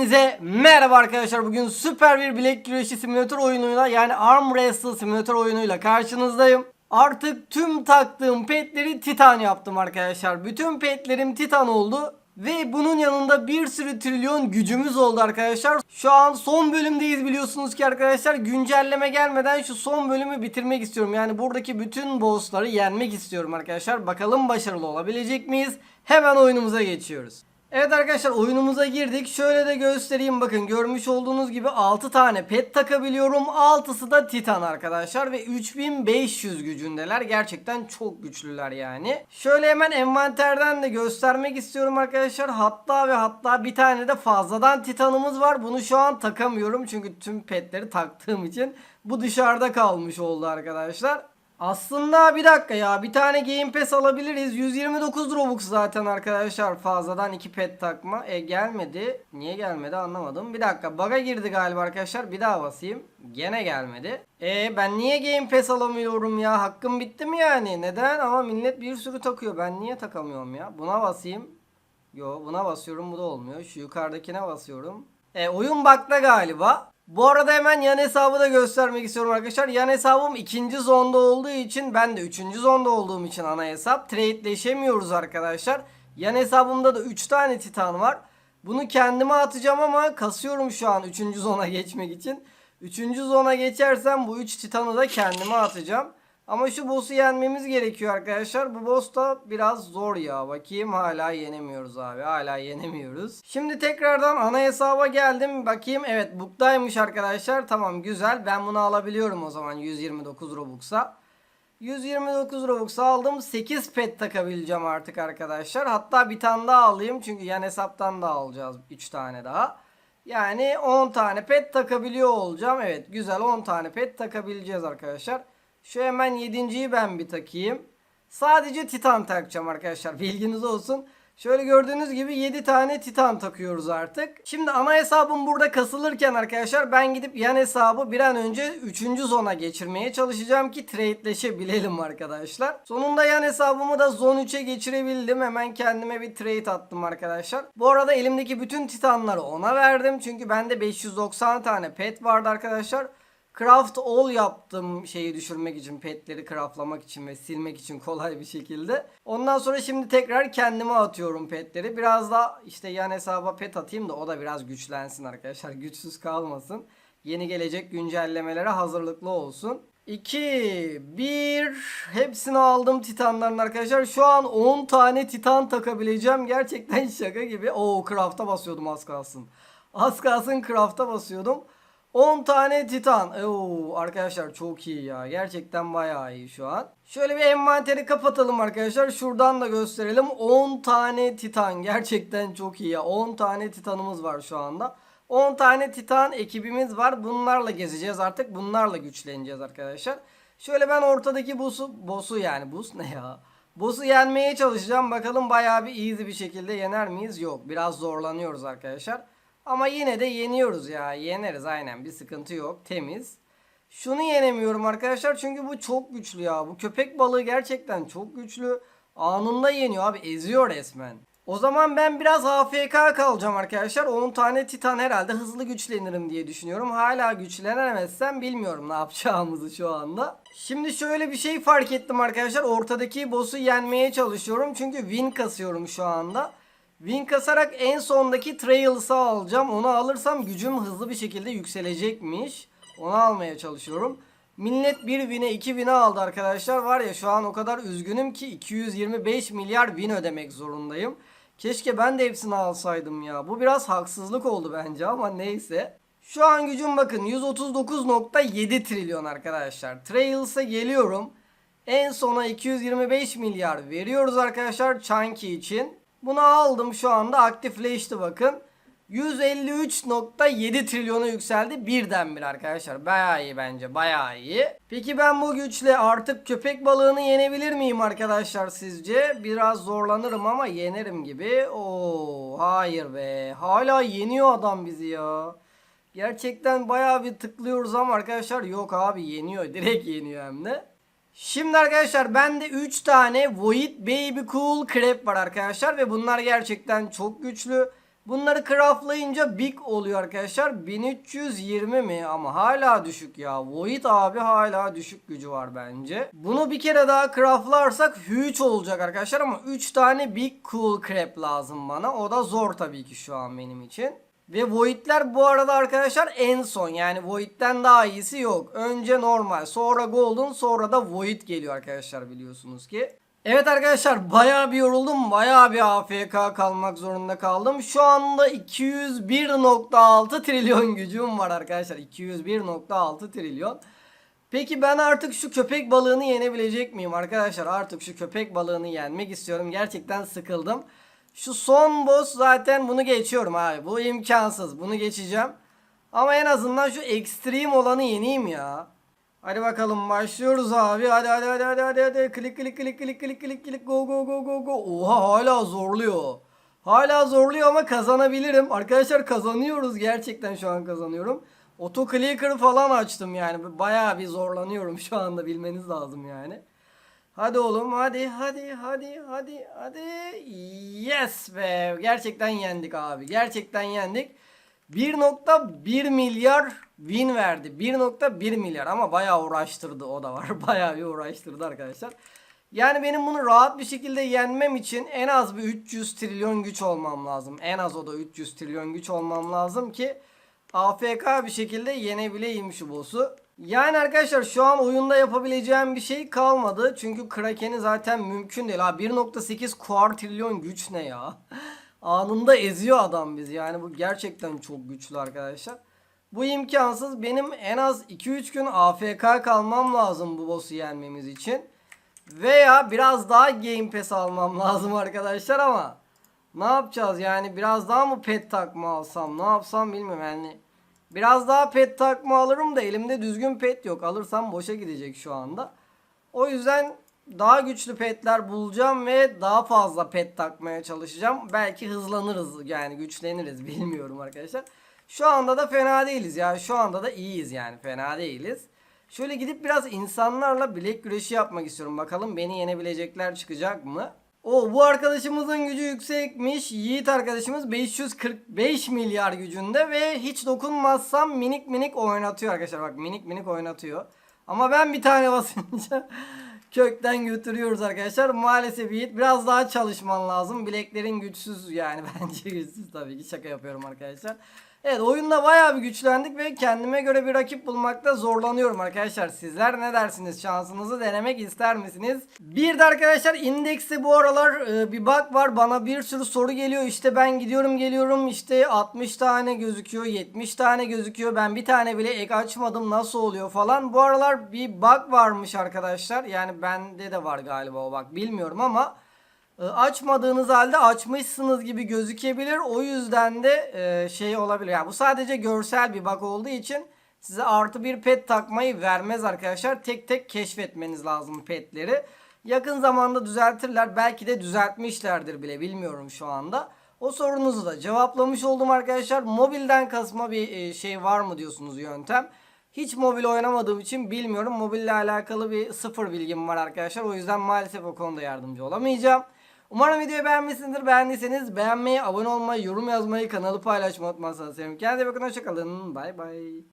Hepinize merhaba arkadaşlar. Bugün süper bir bilek güreşi simülatör oyunuyla yani Arm Wrestle simülatör oyunuyla karşınızdayım. Artık tüm taktığım petleri Titan yaptım arkadaşlar. Bütün petlerim Titan oldu. Ve bunun yanında bir sürü trilyon gücümüz oldu arkadaşlar. Şu an son bölümdeyiz biliyorsunuz ki arkadaşlar. Güncelleme gelmeden şu son bölümü bitirmek istiyorum. Yani buradaki bütün bossları yenmek istiyorum arkadaşlar. Bakalım başarılı olabilecek miyiz? Hemen oyunumuza geçiyoruz. Evet arkadaşlar oyunumuza girdik. Şöyle de göstereyim bakın. Görmüş olduğunuz gibi 6 tane pet takabiliyorum. 6'sı da Titan arkadaşlar ve 3500 gücündeler. Gerçekten çok güçlüler yani. Şöyle hemen envanterden de göstermek istiyorum arkadaşlar. Hatta ve hatta bir tane de fazladan Titan'ımız var. Bunu şu an takamıyorum çünkü tüm petleri taktığım için bu dışarıda kalmış oldu arkadaşlar. Aslında bir dakika ya bir tane Game Pass alabiliriz. 129 Robux zaten arkadaşlar fazladan iki pet takma. E gelmedi. Niye gelmedi anlamadım. Bir dakika bug'a girdi galiba arkadaşlar. Bir daha basayım. Gene gelmedi. E ben niye Game Pass alamıyorum ya? Hakkım bitti mi yani? Neden? Ama millet bir sürü takıyor. Ben niye takamıyorum ya? Buna basayım. Yo buna basıyorum bu da olmuyor. Şu yukarıdakine basıyorum. E oyun bug'da galiba. Bu arada hemen yan hesabı da göstermek istiyorum arkadaşlar. Yan hesabım ikinci zonda olduğu için ben de üçüncü zonda olduğum için ana hesap. Trade'leşemiyoruz arkadaşlar. Yan hesabımda da 3 tane titan var. Bunu kendime atacağım ama kasıyorum şu an 3. zona geçmek için. 3. zona geçersem bu 3 titanı da kendime atacağım. Ama şu boss'u yenmemiz gerekiyor arkadaşlar. Bu boss da biraz zor ya. Bakayım hala yenemiyoruz abi. Hala yenemiyoruz. Şimdi tekrardan ana hesaba geldim. Bakayım evet book'taymış arkadaşlar. Tamam güzel. Ben bunu alabiliyorum o zaman 129 Robux'a. 129 Robux aldım. 8 pet takabileceğim artık arkadaşlar. Hatta bir tane daha alayım. Çünkü yan hesaptan da alacağız 3 tane daha. Yani 10 tane pet takabiliyor olacağım. Evet güzel 10 tane pet takabileceğiz arkadaşlar. Şu hemen 7.yi ben bir takayım. Sadece titan takacağım arkadaşlar. Bilginiz olsun. Şöyle gördüğünüz gibi 7 tane titan takıyoruz artık. Şimdi ana hesabım burada kasılırken arkadaşlar ben gidip yan hesabı bir an önce 3. zona geçirmeye çalışacağım ki trade'leşebilelim arkadaşlar. Sonunda yan hesabımı da zon 3'e geçirebildim. Hemen kendime bir trade attım arkadaşlar. Bu arada elimdeki bütün titanları ona verdim. Çünkü bende 590 tane pet vardı arkadaşlar. Craft all yaptım şeyi düşürmek için, petleri craftlamak için ve silmek için kolay bir şekilde. Ondan sonra şimdi tekrar kendime atıyorum petleri. Biraz da işte yan hesaba pet atayım da o da biraz güçlensin arkadaşlar. Güçsüz kalmasın. Yeni gelecek güncellemelere hazırlıklı olsun. 2, 1, hepsini aldım titanların arkadaşlar. Şu an 10 tane titan takabileceğim. Gerçekten şaka gibi. Oo craft'a basıyordum az kalsın. Az kalsın craft'a basıyordum. 10 tane titan. Oo, arkadaşlar çok iyi ya. Gerçekten bayağı iyi şu an. Şöyle bir envanteri kapatalım arkadaşlar. Şuradan da gösterelim. 10 tane titan. Gerçekten çok iyi ya. 10 tane titanımız var şu anda. 10 tane titan ekibimiz var. Bunlarla gezeceğiz artık. Bunlarla güçleneceğiz arkadaşlar. Şöyle ben ortadaki boss'u, boss'u yani boss ne ya? Boss'u yenmeye çalışacağım. Bakalım bayağı bir easy bir şekilde yener miyiz? Yok. Biraz zorlanıyoruz arkadaşlar. Ama yine de yeniyoruz ya. Yeneriz aynen. Bir sıkıntı yok. Temiz. Şunu yenemiyorum arkadaşlar çünkü bu çok güçlü ya. Bu köpek balığı gerçekten çok güçlü. Anında yeniyor abi. Eziyor resmen. O zaman ben biraz AFK kalacağım arkadaşlar. 10 tane titan herhalde hızlı güçlenirim diye düşünüyorum. Hala güçlenemezsem bilmiyorum ne yapacağımızı şu anda. Şimdi şöyle bir şey fark ettim arkadaşlar. Ortadaki boss'u yenmeye çalışıyorum. Çünkü win kasıyorum şu anda. Win kasarak en sondaki Trails'ı alacağım. Onu alırsam gücüm hızlı bir şekilde yükselecekmiş. Onu almaya çalışıyorum. Millet 1 win'e 2 win'e aldı arkadaşlar. Var ya şu an o kadar üzgünüm ki 225 milyar win ödemek zorundayım. Keşke ben de hepsini alsaydım ya. Bu biraz haksızlık oldu bence ama neyse. Şu an gücüm bakın 139.7 trilyon arkadaşlar. Trails'a geliyorum. En sona 225 milyar veriyoruz arkadaşlar Chunky için. Bunu aldım şu anda aktifleşti bakın. 153.7 trilyona yükseldi birdenbire arkadaşlar. Bayağı iyi bence bayağı iyi. Peki ben bu güçle artık köpek balığını yenebilir miyim arkadaşlar sizce? Biraz zorlanırım ama yenerim gibi. Oo hayır be. Hala yeniyor adam bizi ya. Gerçekten bayağı bir tıklıyoruz ama arkadaşlar yok abi yeniyor. Direkt yeniyor hem de. Şimdi arkadaşlar bende 3 tane Void Baby Cool Crab var arkadaşlar ve bunlar gerçekten çok güçlü. Bunları craftlayınca big oluyor arkadaşlar. 1320 mi? Ama hala düşük ya. Void abi hala düşük gücü var bence. Bunu bir kere daha craftlarsak huge olacak arkadaşlar ama 3 tane big cool crab lazım bana. O da zor tabii ki şu an benim için. Ve Void'ler bu arada arkadaşlar en son yani Void'den daha iyisi yok. Önce normal sonra Golden sonra da Void geliyor arkadaşlar biliyorsunuz ki. Evet arkadaşlar bayağı bir yoruldum. Bayağı bir AFK kalmak zorunda kaldım. Şu anda 201.6 trilyon gücüm var arkadaşlar. 201.6 trilyon. Peki ben artık şu köpek balığını yenebilecek miyim arkadaşlar? Artık şu köpek balığını yenmek istiyorum. Gerçekten sıkıldım. Şu son boss zaten bunu geçiyorum abi. Bu imkansız. Bunu geçeceğim. Ama en azından şu ekstrem olanı yeneyim ya. Hadi bakalım başlıyoruz abi. Hadi hadi hadi hadi hadi hadi. Klik klik klik klik klik klik klik go go go go go. Oha hala zorluyor. Hala zorluyor ama kazanabilirim. Arkadaşlar kazanıyoruz. Gerçekten şu an kazanıyorum. Auto clicker falan açtım yani. Bayağı bir zorlanıyorum şu anda bilmeniz lazım yani. Hadi oğlum hadi hadi hadi hadi hadi. Yes be. Gerçekten yendik abi. Gerçekten yendik. 1.1 milyar win verdi. 1.1 milyar ama bayağı uğraştırdı o da var. Bayağı bir uğraştırdı arkadaşlar. Yani benim bunu rahat bir şekilde yenmem için en az bir 300 trilyon güç olmam lazım. En az o da 300 trilyon güç olmam lazım ki AFK bir şekilde yenebileyim şu boss'u. Yani arkadaşlar şu an oyunda yapabileceğim bir şey kalmadı. Çünkü Kraken'i zaten mümkün değil. Ha 1.8 kuartrilyon güç ne ya? Anında eziyor adam bizi. Yani bu gerçekten çok güçlü arkadaşlar. Bu imkansız. Benim en az 2-3 gün AFK kalmam lazım bu boss'u yenmemiz için. Veya biraz daha Game Pass almam lazım arkadaşlar ama ne yapacağız yani biraz daha mı pet takma alsam ne yapsam bilmiyorum yani. Biraz daha pet takma alırım da elimde düzgün pet yok. Alırsam boşa gidecek şu anda. O yüzden daha güçlü petler bulacağım ve daha fazla pet takmaya çalışacağım. Belki hızlanırız yani güçleniriz bilmiyorum arkadaşlar. Şu anda da fena değiliz ya. Şu anda da iyiyiz yani fena değiliz. Şöyle gidip biraz insanlarla bilek güreşi yapmak istiyorum. Bakalım beni yenebilecekler çıkacak mı? O bu arkadaşımızın gücü yüksekmiş. Yiğit arkadaşımız 545 milyar gücünde ve hiç dokunmazsam minik minik oynatıyor arkadaşlar. Bak minik minik oynatıyor. Ama ben bir tane basınca kökten götürüyoruz arkadaşlar. Maalesef Yiğit biraz daha çalışman lazım. Bileklerin güçsüz yani bence güçsüz tabii ki şaka yapıyorum arkadaşlar. Evet oyunda bayağı bir güçlendik ve kendime göre bir rakip bulmakta zorlanıyorum arkadaşlar. Sizler ne dersiniz? Şansınızı denemek ister misiniz? Bir de arkadaşlar indekste bu aralar e, bir bug var. Bana bir sürü soru geliyor. İşte ben gidiyorum geliyorum işte 60 tane gözüküyor 70 tane gözüküyor. Ben bir tane bile ek açmadım nasıl oluyor falan. Bu aralar bir bug varmış arkadaşlar. Yani bende de var galiba o bug bilmiyorum ama... E, Açmadığınız halde açmışsınız gibi gözükebilir. O yüzden de e, şey olabilir. Yani bu sadece görsel bir bug olduğu için size artı bir pet takmayı vermez arkadaşlar. Tek tek keşfetmeniz lazım petleri. Yakın zamanda düzeltirler. Belki de düzeltmişlerdir bile bilmiyorum şu anda. O sorunuzu da cevaplamış oldum arkadaşlar. Mobilden kasma bir e, şey var mı diyorsunuz yöntem. Hiç mobil oynamadığım için bilmiyorum. Mobille alakalı bir sıfır bilgim var arkadaşlar. O yüzden maalesef o konuda yardımcı olamayacağım. Umarım videoyu beğenmişsinizdir. Beğendiyseniz beğenmeyi, abone olmayı, yorum yazmayı, kanalı paylaşmayı unutmazsanız sevinirim. Kendinize bakın. Hoşçakalın. Bay bay.